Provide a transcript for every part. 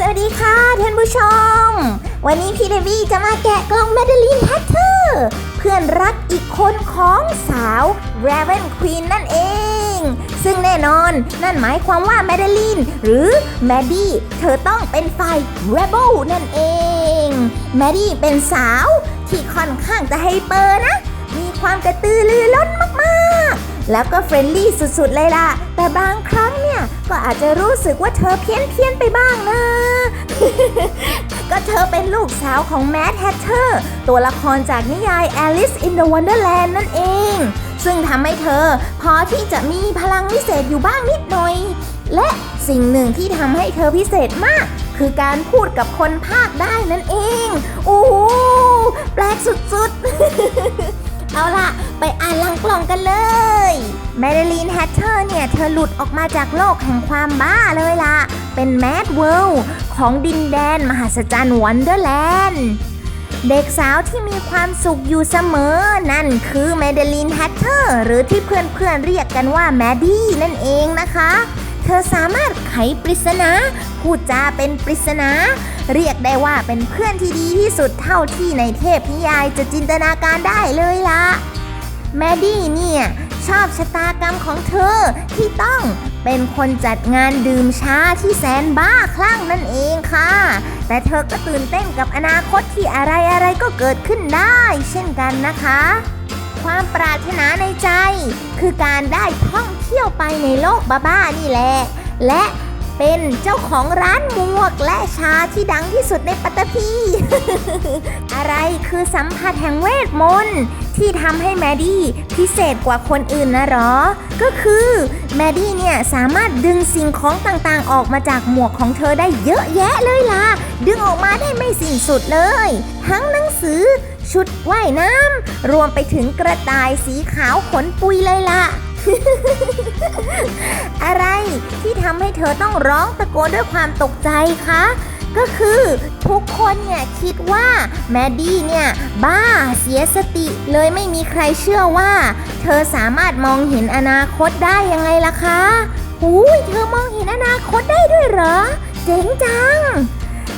สวัสดีค่ะท่านผู้ชม วันนี้พี่เดวี่จะมาแกะกล่องแมดลีนแฮตเตอร์เพื่อนรักอีกคนของสาวรเวนควีนนั่นเอง ซึ่งแน่นอนนั่นหมายความว่าแมดลีนหรือแมดดี้เธอต้องเป็นฝ่าย Rebel นั่นเองแมดดี้เป็นสาวที่ค่อนข้างจะไฮเปอร์นะ มีความกระตือรือร้นมากๆ แล้วก็เฟรนลี่สุดๆเลยล่ะ แต่บางครั้งเนี่ย ก็อาจจะรู้สึกว่าเธอเพี้ยนเพียนๆไปบ้างนะ ก็เธอเป็นลูกสาวของแมดแฮทเตอร์ตัวละครจากนิยาย Alice in the Wonderland นั่นเอง ซึ่งทำให้เธอ พอที่จะมีพลังวิเศษอยู่บ้างนิดหน่อย และสิ่งหนึ่งที่ทำให้เธอพิเศษมาก คือการพูดกับคนภาคได้นั่นเองโอ้แปลกสุดๆ เอาล่ะ ไปอ่านลังกล่องกันเลย แมเดลีนแฮตเตอร์เนี่ย เธอหลุดออกมาจากโลกแห่งความบ้าเลยล่ะ เป็นแมดเวิลด์ของดินแดนมหัศจรรย์วันเดอร์แลนด์เด็กสาวที่มีความสุขอยู่เสมอ นั่นคือแมเดลีนแฮตเตอร์หรือที่เพื่อนๆเรียกกันว่าแมดดี้นั่นเองนะคะ เธอสามารถไขปริศนาพูดจาเป็นปริศนา เรียกได้ว่าเป็นเพื่อนที่ดีที่สุดเท่าที่ในเทพนิยายจะจินตนาการได้เลยล่ะแมดดี้เนี่ย ชอบชะตากรรมของเธอที่ต้องเป็นคนจัดงานดื่มชาที่แสนบ้าคลั่งนั่นเองค่ะ แต่เธอก็ตื่นเต้นกับอนาคตที่อะไรอะไรก็เกิดขึ้นได้ เช่นกันนะคะ ความปรารถนาในใจ คือการได้ท่องเที่ยวไปในโลกบ้าๆนี่แหละ และเป็นเจ้าของร้านหมวกและชาที่ดังที่สุดในปัตตภีอะไรคือสัมผัสแห่งเวทมนต์ ที่ทำให้แมดดี้พิเศษกว่าคนอื่นนะหรอ ก็คือแมดดี้เนี่ยสามารถดึงสิ่งของต่างๆ ออกมาจากหมวกของเธอได้เยอะแยะเลยล่ะ ดึงออกมาได้ไม่สิ้นสุดเลย ทั้งหนังสือ ชุดว่ายน้ำรวมไปถึงกระต่ายสีขาวขนปุยเลยล่ะอะไรที่ทำให้เธอต้องร้องตะโกนด้วยความตกใจคะ ก็คือทุกคนเนี่ยคิดว่าแมดดี้เนี่ยบ้าเสียสติเลยไม่มีใครเชื่อว่า เธอสามารถมองเห็นอนาคตได้ยังไงล่ะคะหูยเธอมองเห็นอนาคตได้ด้วยเหรอ เจ๋งจัง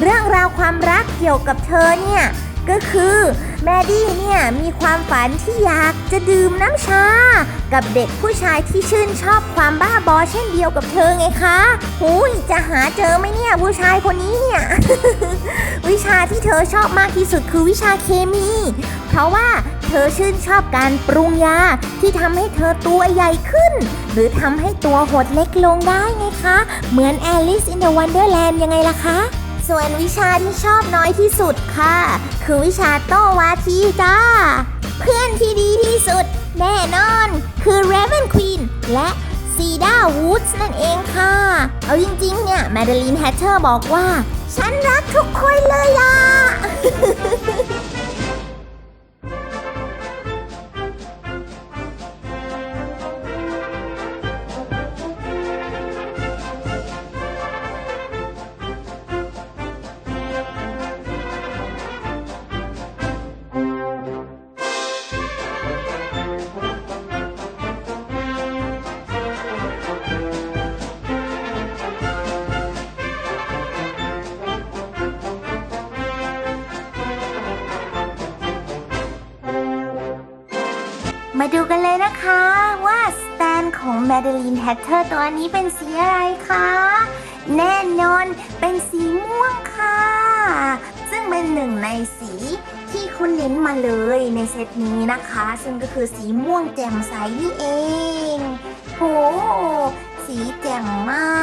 เรื่องราวความรักเกี่ยวกับเธอเนี่ยก็คือ แมดดี้เนี่ยมีความฝันที่อยากจะดื่มน้ำชา กับเด็กผู้ชายที่ชื่นชอบความบ้าบอเช่นเดียวกับเธอไงคะหูยจะหาเจอไหมเนี่ยผู้ชายคนนี้เนี่ย วิชาที่เธอชอบมากที่สุดคือวิชาเคมี เพราะว่าเธอชื่นชอบการปรุงยาที่ทำให้เธอตัวใหญ่ขึ้น หรือทำให้ตัวหดเล็กลงได้ไงคะ เหมือน Alice in the Wonderland ยังไงล่ะคะ ส่วนวิชาที่ชอบน้อยที่สุดค่ะ คือวิชาโตวาทีจ้า เพื่อนที่ดีที่สุด แน่นอน คือ Raven Queen และซีดาวูดส์นั่นเองค่ะ เอาจริง ๆ เนี่ยแมดลีนแฮตเทอร์บอกว่า ฉันรักทุกคนเลยล่ะ แมดลีนแฮตเตอร์ตัวนี้เป็นสีอะไรคะ แน่นอนเป็นสีม่วงค่ะ ซึ่งเป็นหนึ่งในสีที่คุณเน้นมาเลยในเซตนี้นะคะ ซึ่งก็คือสีม่วงแจ่มใสนี่เอง โห สีแจ่มมา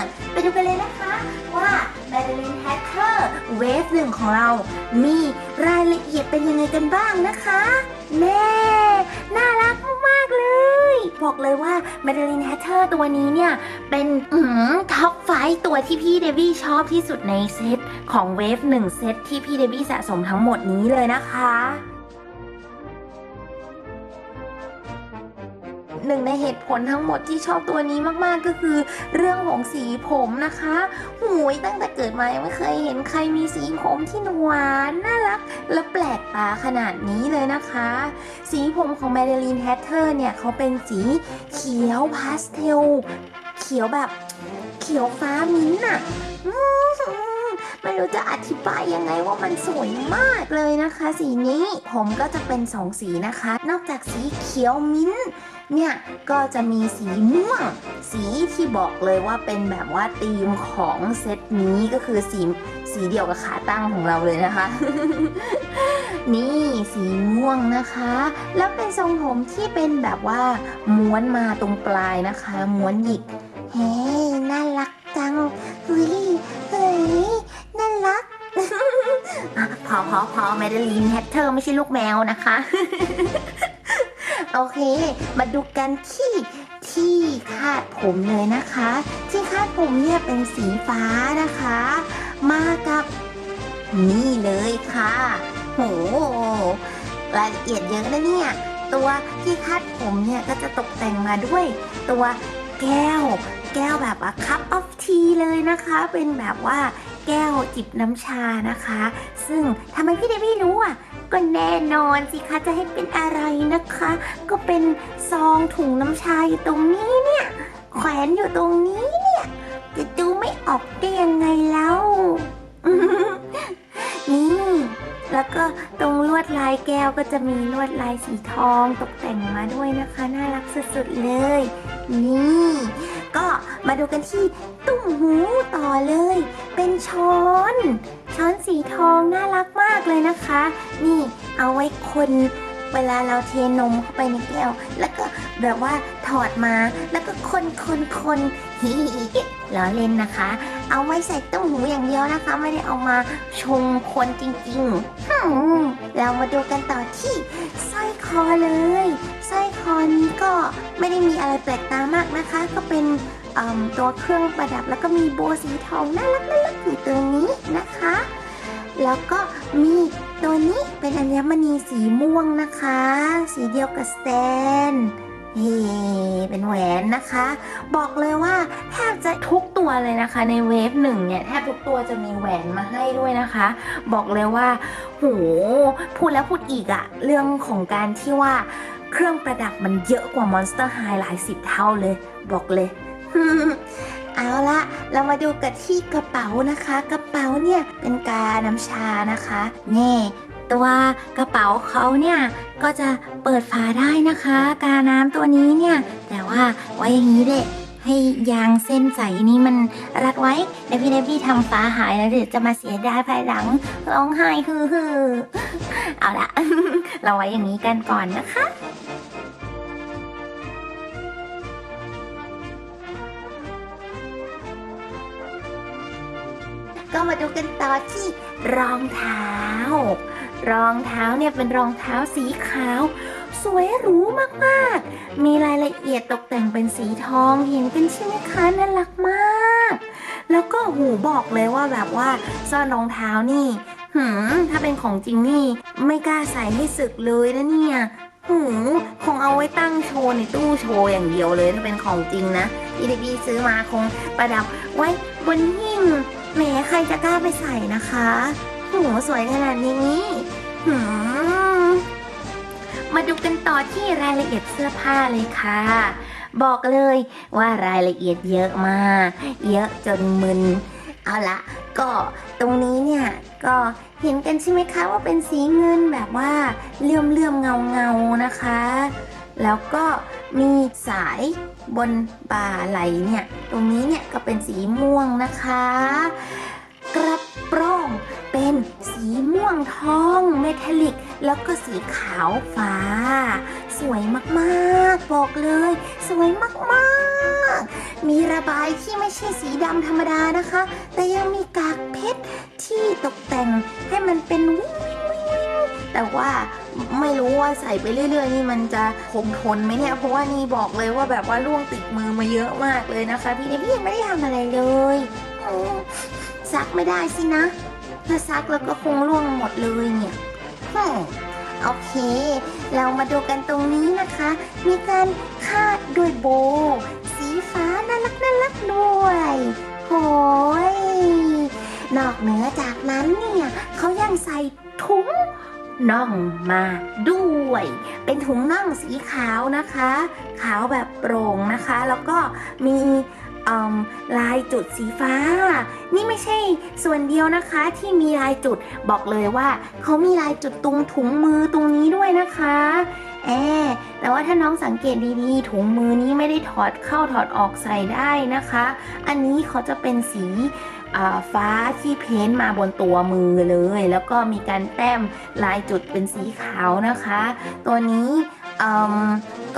ก ไปดูกันเลยนะคะว่า Madeline Hacker Wave หนึ่งของเรา มีรายละเอียดเป็นยังไงกันบ้างนะคะ แน่ น่ารักมากๆเลย บอกเลยว่าเมดลินแฮตเตอร์ตัวนี้เนี่ย เป็นท็อปไฟตัวที่พี่เดวี่ชอบที่สุดในเซตของเวฟหนึ่งเซตที่พี่เดวี่สะสมทั้งหมดนี้เลยนะคะ หนึ่งในเหตุผลทั้งหมดที่ชอบตัวนี้มากๆก็คือ เรื่องของสีผมนะคะหูยตั้งแต่เกิดมายังไม่เคยเห็นใครมีสีผมที่หวานน่ารัก และแปลกตาขนาดนี้เลยนะคะ สีผมของแมดลีนแฮตเตอร์เนี่ยเขาเป็นสีเขียวพาสเทล เขียวแบบเขียวฟ้ามิ้นท์อะ อืมรู้จะอธิบายยังไงว่ามันสวยมากเลยนะคะ สีนี้ผมก็จะเป็นสองสีนะคะ นอกจากสีเขียวมิ้นท์เนี่ยก็จะมีสีม่วง สีที่บอกเลยว่าเป็นแบบว่าธีมของเซตนี้ก็คือสีสีเดียวกับขาตั้งของเราเลยนะคะ นี่สีม่วงนะคะ แล้วเป็นทรงผมที่เป็นแบบว่าม้วนมาตรงปลายนะคะ ม้วนหยิกเฮ้น่ารัก อพอพอพอแมดลีนแฮตเธอร์ไม่ใช่ลูกแมวนะคะ โอเค มาดูกันที่ที่คาดผมเลยนะคะ ที่คาดผมเนี่ยเป็นสีฟ้านะคะ มากับนี่เลยค่ะ โห รายละเอียดเยอะนะเนี่ย ตัวที่คาดผมเนี่ยก็จะตกแต่งมาด้วยตัวแก้ว แก้วแบบว่า cup of tea เลยนะคะ เป็นแบบว่า แก้วจิบน้ำชานะคะ ซึ่งทำไมพี่เดวี่รู้อะก็แน่นอนสิคะจะให้เป็นอะไรนะคะ ก็เป็นซองถุงน้ำชาอยู่ตรงนี้เนี่ยแขวนอยู่ตรงนี้เนี่ยจะดูไม่ออกได้ยังไงแล้ว แล้วก็ตรงลวดลายแก้วก็จะมีลวดลายสีทองตกแต่งมาด้วยนะคะ น่ารักสุดๆเลย นี่ ก็มาดูกันที่ตุ้มหูต่อเลย เป็นช้อน ช้อนสีทองน่ารักมากเลยนะคะ นี่เอาไว้คนเวลาเราเทนมเข้าไปในแก้ว แล้วก็แบบว่าถอดมา แล้วก็คนคนคนฮิฮิล้อเล่นนะคะ เอาไว้ใส่ต้มหูอย่างเดียวนะคะ ไม่ได้เอามาชงคนจริงๆฮึมเรามาดูกันต่อที่สร้อยคอเลยสร้อยคอนี้ก็ไม่ได้มีอะไรแปลกตามากนะคะ ก็เป็นตัวเครื่องประดับแล้วก็มีโบว์สีทองน่ารักน่ารักอยู่ตรงนี้นะคะ แล้วก็มีตัวนี้เป็นอัญมณีสีม่วงนะคะ สีเดียวกับสแตนเฮ้เป็นแหวนนะคะ บอกเลยว่า เลยนะคะ ในเวฟหนึ่งเนี่ยแทบทุกตัวจะมีแหวนมาให้ด้วยนะคะ บอกเลยว่าโหพูดแล้วพูดอีกอะเรื่องของการที่ว่าเครื่องประดับมันเยอะกว่า Monster High หลายสิบเท่าเลย บอกเลยเอาละเรามาดูกันที่กระเป๋านะคะ กระเป๋าเนี่ยเป็นกาน้ำชานะคะนี่ตัวกระเป๋าเขาเนี่ยก็จะเปิดฝาได้นะคะ กาน้ำตัวนี้เนี่ย แต่ว่าไว้อย่างนี้เลย ให้ยางเส้นใสนี้มันรัดไว้เดี๋ยวพี่เดพี่ทำฟ้าหายแล้วเดี๋ยวจะมาเสียดายภายหลังร้องไห้ฮือฮือเอาละเราไว้อย่างนี้กันก่อนนะคะก็มาดูกันต่อที่รองเท้า รองเท้าเนี่ยเป็นรองเท้าสีขาว สวยหรูมากๆ มีรายละเอียดตกแต่งเป็นสีทองเห็นกันใช่ไหมคะน่ารักมาก แล้วก็หูบอกเลยว่าแบบว่าซ่อนรองเท้านี่หืมถ้าเป็นของจริงนี่ไม่กล้าใส่ให้สึกเลยนะเนี่ยหูคงเอาไว้ตั้งโชว์ในตู้โชว์อย่างเดียวเลยถ้าเป็นของจริงนะที่เดบี้ซื้อมาคงประดับไว้บนหิ้งแหมใครจะกล้าไปใส่นะคะโหสวยขนาดนี้หืม มาดูกันต่อที่รายละเอียดเสื้อผ้าเลยค่ะ บอกเลยว่ารายละเอียดเยอะมาก เยอะจนมึน เอาละก็ตรงนี้เนี่ยก็เห็นกันใช่ไหมคะว่าเป็นสีเงินแบบว่าเลื่อมเลื่อมเงาเงานะคะ แล้วก็มีสายบนบ่าไหลเนี่ยตรงนี้เนี่ยก็เป็นสีม่วงนะคะ กระโปรงเป็นสีม่วงทองเมทัลลิก แล้วก็สีขาวฟ้า สวยมากๆ บอกเลย สวยมากๆ มีระบายที่ไม่ใช่สีดำธรรมดานะคะ แต่ยังมีกากเพชรที่ตกแต่งให้มันเป็นวิงวิงวิวแต่ว่าไม่รู้ว่าใส่ไปเรื่อย ๆ นี่มันจะคงทนไหมเนี่ย เพราะว่านี่บอกเลยว่าแบบว่าล่วงติดมือมาเยอะมากเลยนะคะ พี่เนี่ยพี่ยังไม่ได้ทำอะไรเลยซักไม่ได้สินะ ถ้าซักแล้วก็คงร่วงหมดเลยเนี่ย ฮึมโอเค เรามาดูกันตรงนี้นะคะ มีการคาดด้วยโบ สีฟ้าน่ารักน่ารักด้วยโหยนอกเหนือจากนั้นเนี่ยเขายังใส่ถุงน่องมาด้วย เป็นถุงน่องสีขาวนะคะ ขาวแบบโปร่งนะคะ แล้วก็มี อมลายจุดสีฟ้า นี่ไม่ใช่ส่วนเดียวนะคะที่มีลายจุดบอกเลยว่าเขามีลายจุดตรงถุงมือตรงนี้ด้วยนะคะแอบแต่ว่าถ้าน้องสังเกตดีๆถุงมือนี้ไม่ได้ถอดเข้าถอดออกใส่ได้นะคะ อันนี้เขาจะเป็นสีฟ้าที่เพ้นท์มาบนตัวมือเลย แล้วก็มีการแต้มลายจุดเป็นสีขาวนะคะ ตัวนี้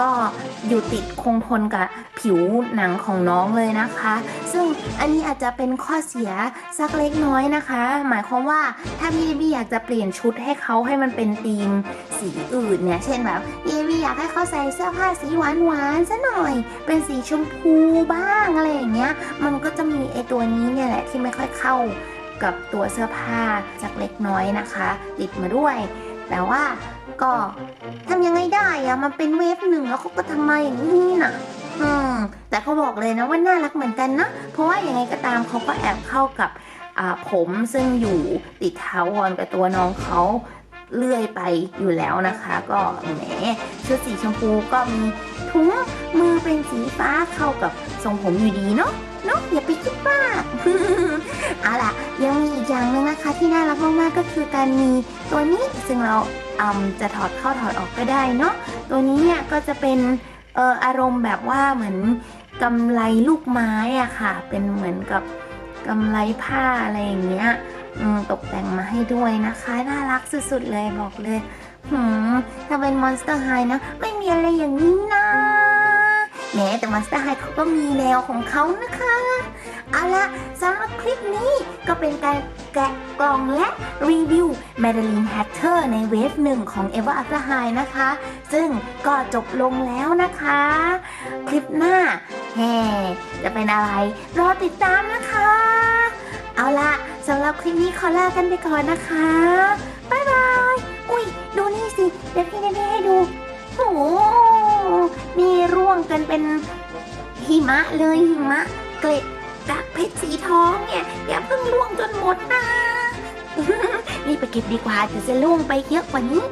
ก็อยู่ติดคงทนกับผิวหนังของน้องเลยนะคะ ซึ่งอันนี้อาจจะเป็นข้อเสียสักเล็กน้อยนะคะ หมายความว่าถ้าพี่บี้อยากจะเปลี่ยนชุดให้เขาให้มันเป็นธีมสีอื่นเนี่ย เช่นแบบพี่บี้อยากให้เขาใส่เสื้อผ้าสีหวานหวานซะหน่อย เป็นสีชมพูบ้างอะไรอย่างเงี้ย มันก็จะมีไอตัวนี้เนี่ยแหละที่ไม่ค่อยเข้ากับตัวเสื้อผ้าสักเล็กน้อยนะคะ ติดมาด้วย แต่ว่าก็ทำยังไงได้อะมันเป็นเวฟหนึ่งแล้วเขาก็ทำมาอย่างนี้น่ะ อืม แต่เขาบอกเลยนะว่าน่ารักเหมือนกันนะ เพราะว่ายังไงก็ตามเขาก็แอบเข้ากับผมซึ่งอยู่ติดเท้าวอนกับตัวน้องเขาเลื่อยไปอยู่แล้วนะคะ ก็แหมชุดสีชมพูก็มีถุงมือเป็นสีฟ้าเข้ากับทรงผมอยู่ดีเนาะเนาะอย่าไปคิด มาเอาล่ะ ยังมีอีกอย่างหนึงนะคะที่น่ารักมากๆก็คือการมีตัวนี้ซึ่งเราอืมจะถอดเข้าถอดออกก็ได้เนาะตัวนี้เนี่ยก็จะเป็นเอออารมณ์แบบว่าเหมือนกำไลลูกไม้อะค่ะ เป็นเหมือนกับกำไลผ้าอะไรอย่างเงี้ยตกแต่งมาให้ด้วยนะคะ น่ารักสุดๆเลยบอกเลยหืมถ้าเป็น Monster High นะ ไม่มีอะไรอย่างนี้นะแหมแต่ Monster High เขาก็มีแนวของเขานะคะ เอาละสำหรับคลิปนี้ก็เป็นการแกะกล่องและรีวิว Madeline Hatter ในเวฟหนึ่งของ Ever After High นะคะ ซึ่งก็จบลงแล้วนะคะ คลิปหน้าแฮ่จะเป็นอะไร รอติดตามนะคะ เอาละสำหรับคลิปนี้ขอลากันไปก่อนนะคะบ๊ายบาย อุ้ยดูนี่สิ เดี๋ยวพี่เดให้ดูโอ้โหนี่ร่วงกันเป็นหิมะเลยหิมะเกล็ด ทองเนี่ยอย่าเพิ่งล่วงจนหมดนะรีบไปเก็บดีกว่าเดี๋ยวจะล่วงไปเยอะกว่านี้